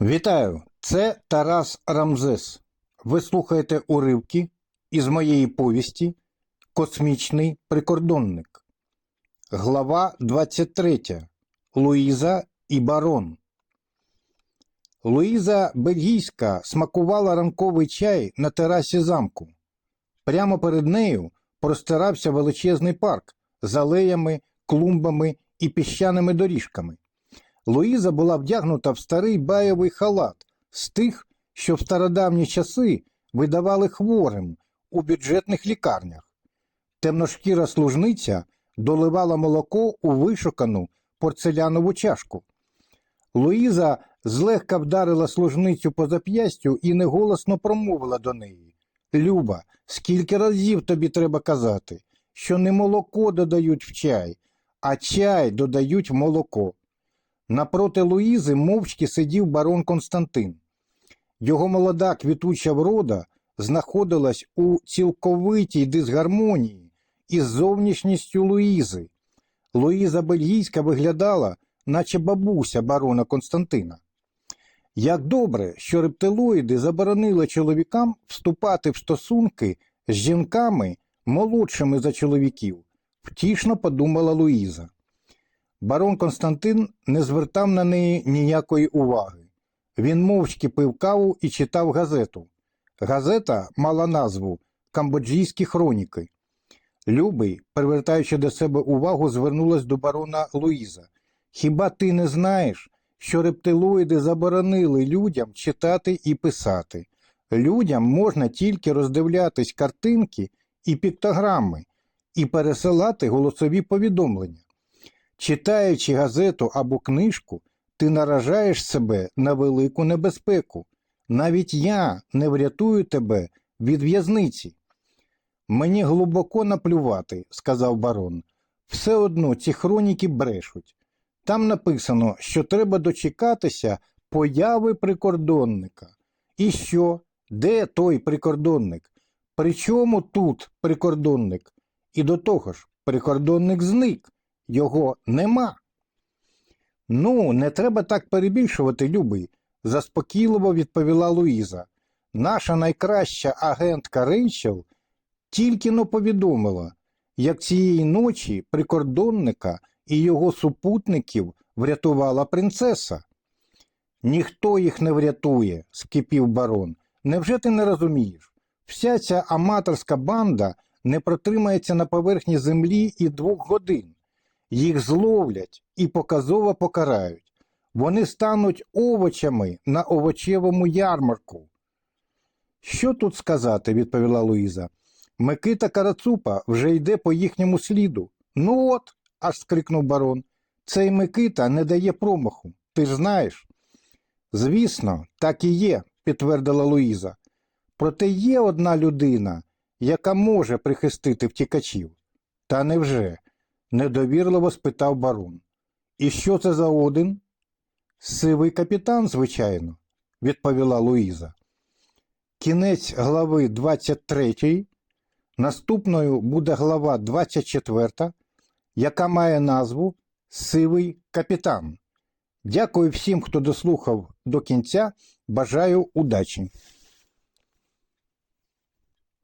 Вітаю! Це Тарас Рамзес. Ви слухаєте уривки із моєї повісті Космічний прикордонник. Глава 23. Луїза і барон. Луїза Бельгійська смакувала ранковий чай на терасі замку. Прямо перед нею простирався величезний парк з алеями, клумбами і піщаними доріжками. Луїза була вдягнута в старий байовий халат з тих, що в стародавні часи видавали хворим у бюджетних лікарнях. Темношкіра служниця доливала молоко у вишукану порцелянову чашку. Луїза злегка вдарила служницю по зап'ястю і неголосно промовила до неї Люба, скільки разів тобі треба казати, що не молоко додають в чай, а чай додають в молоко. Напроти Луїзи мовчки сидів барон Константин. Його молода квітуча врода знаходилась у цілковитій дисгармонії із зовнішністю Луїзи. Луїза Бельгійська виглядала, наче бабуся барона Константина. Як добре, що рептилоїди заборонили чоловікам вступати в стосунки з жінками, молодшими за чоловіків, втішно подумала Луїза. Барон Константин не звертав на неї ніякої уваги. Він мовчки пив каву і читав газету. Газета мала назву Камбоджійські хроніки. Любий, привертаючи до себе увагу, звернулась до барона Луїза. Хіба ти не знаєш, що рептилоїди заборонили людям читати і писати? Людям можна тільки роздивлятись картинки і піктограми і пересилати голосові повідомлення. Читаючи газету або книжку, ти наражаєш себе на велику небезпеку. Навіть я не врятую тебе від в'язниці. Мені глибоко наплювати, сказав барон. Все одно ці хроніки брешуть. Там написано, що треба дочекатися появи прикордонника. І що? Де той прикордонник? При чому тут прикордонник? І до того ж, прикордонник зник. Його нема. Ну, не треба так перебільшувати, любий, заспокійливо відповіла Луїза. Наша найкраща агентка Рейчел тільки но повідомила, як цієї ночі прикордонника і його супутників врятувала принцеса. Ніхто їх не врятує, скипів барон. Невже ти не розумієш? Вся ця аматорська банда не протримається на поверхні землі і двох годин. Їх зловлять і показово покарають. Вони стануть овочами на овочевому ярмарку. Що тут сказати, відповіла Луїза. Микита Карацупа вже йде по їхньому сліду. Ну от, аж скрикнув барон. Цей Микита не дає промаху. Ти ж знаєш. Звісно, так і є, підтвердила Луїза. Проте є одна людина, яка може прихистити втікачів. Та невже? Недовірливо спитав барон. І що це за один? Сивий капітан, звичайно, відповіла Луїза. Кінець глави 23. Наступною буде глава 24, яка має назву Сивий капітан. Дякую всім, хто дослухав до кінця. Бажаю удачі!